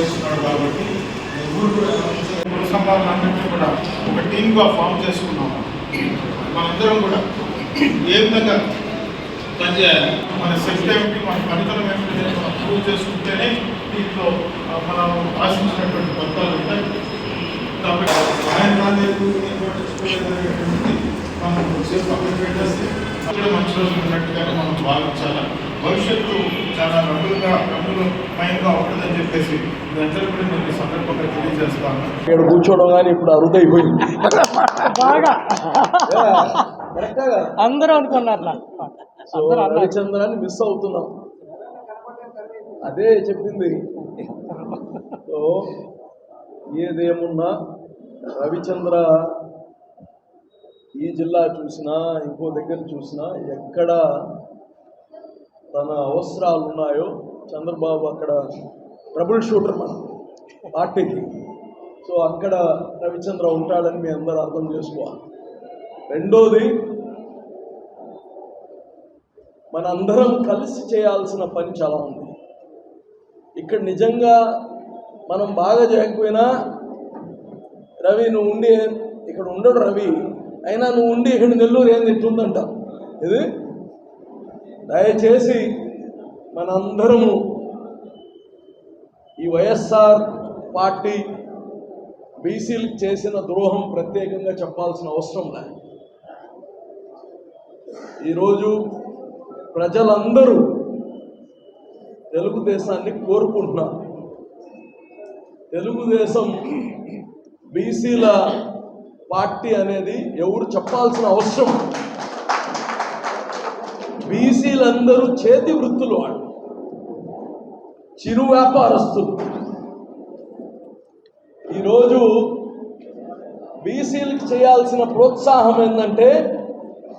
చేస్తున్నాడు కాబట్టి సంపాదన అన్నింటినీ కూడా ఒక టీమ్గా ఫామ్ చేసుకున్నాము. మనందరం కూడా ఏ విధంగా పనిచేయాలి మన శక్తి ఏమిటి మన పనితనం ఏమిటి మనం ప్రూవ్ చేసుకుంటేనే దీంట్లో మనం ఆశించినటువంటి ఫలితాలు ఉంటాయి. కాబట్టి ఆయన మనం చేస్తే అప్లై మంచి రోజులు ఉన్నట్టుగా మనం భావించాలి? భవిష్యత్తు చాలా రంగులుగా రంగులు మయంగా ఉంటుందని చెప్పేసి నేను సందర్భంగా తెలియజేస్తాను. ఇక్కడ కూర్చోవడం కానీ ఇప్పుడు అరుదైపోయింది బాగా? అందరూ అనుకున్నారు రవిచంద్రాన్ని మిస్ అవుతున్నాం. అదే చెప్పింది. సో ఏదేమున్నా రవిచంద్ర ఈ జిల్లా చూసినా ఇంకో దగ్గర చూసినా ఎక్కడ తన అవసరాలు ఉన్నాయో చంద్రబాబు అక్కడ ట్రబుల్ షూటర్ మన పార్టీకి. సో అక్కడ రవిచంద్ర ఉంటాడని మీ అందరూ అర్థం చేసుకోవాలి. రెండోది మనందరం కలిసి చేయాల్సిన పని చాలా ఉంది. ఇక్కడ నిజంగా మనం బాగా చేయకపోయినా రవి నువ్వు ఉండి ఇక్కడ ఉండడు రవి. అయినా నువ్వు ఉండి ఇక్కడ నెల్లూరు ఏం తింటుందంట? ఇది దయచేసి మనందరము ఈ వైఎస్ఆర్ పార్టీ బీసీలకు చేసిన ద్రోహం ప్రత్యేకంగా చెప్పాల్సిన అవసరం లేదు ఈరోజు ప్రజలందరూ తెలుగుదేశాన్ని కోరుకుంటున్నారు. తెలుగుదేశం బీసీల పార్టీ అనేది ఎవరు చెప్పాల్సిన అవసరం? బీసీలందరూ చేతి వృత్తులు వాళ్ళు. చిరు వ్యాపారస్తులు. ఈరోజు బీసీలకు చేయాల్సిన ప్రోత్సాహం ఏంటంటే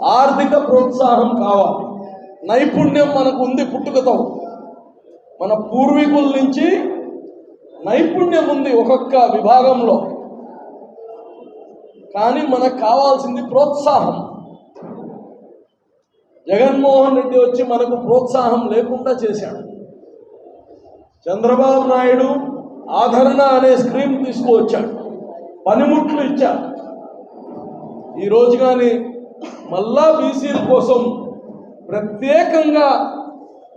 ఆర్థిక ప్రోత్సాహం కావాలి. నైపుణ్యం మనకు ఉంది పుట్టుకతో. మన పూర్వీకుల నుంచి నైపుణ్యం ఉంది ఒక్కొక్క విభాగంలో. కానీ మనకు కావాల్సింది ప్రోత్సాహం. జగన్మోహన్ రెడ్డి వచ్చి మనకు ప్రోత్సాహం లేకుండా చేశాడు. చంద్రబాబు నాయుడు ఆదరణ అనే స్కీమ్ తీసుకువచ్చాడు. పనిముట్లు ఇచ్చాడు. ఈ రోజు కానీ మళ్ళా బీసీల కోసం ప్రత్యేకంగా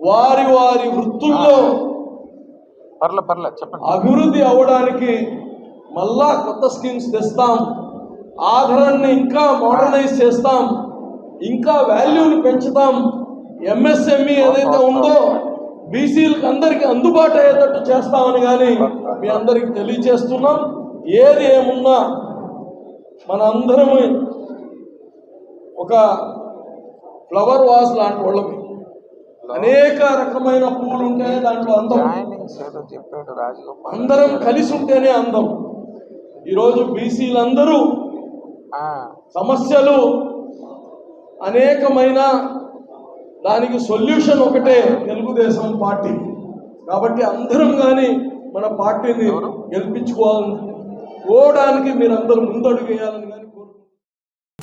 వారి వారి వృత్తుల్లో పర్లే పర్లే చెప్పండి. అభివృద్ధి అవ్వడానికి మళ్ళా కొత్త స్కీమ్స్ తెస్తాం. ఆధారాన్ని ఇంకా మోడర్నైజ్ చేస్తాం. ఇంకా వాల్యూని పెంచుతాం. ఎంఎస్ఎంఈ ఏదైతే ఉందో బీసీలకు అందరికీ అందుబాటు అయ్యేటట్టు చేస్తామని కానీ మీ అందరికి తెలియజేస్తున్నాం. ఏది ఏమున్నా మన అందరము ఒక ఫ్లవర్ వాస్ లాంటి వాళ్ళమి అనేక రకమైన పువ్వులు ఉంటాయి దాంట్లో అందం. అందరం కలిసి ఉంటేనే అందం. ఈరోజు బీసీలందరూ సమస్యలు అనేకమైన దానికి సొల్యూషన్ ఒకటే తెలుగుదేశం పార్టీ. కాబట్టి అందరం కానీ మన పార్టీని గెలిపించుకోవాలని పోవడానికి మీరందరూ ముందడుగు వేయాలని కానీ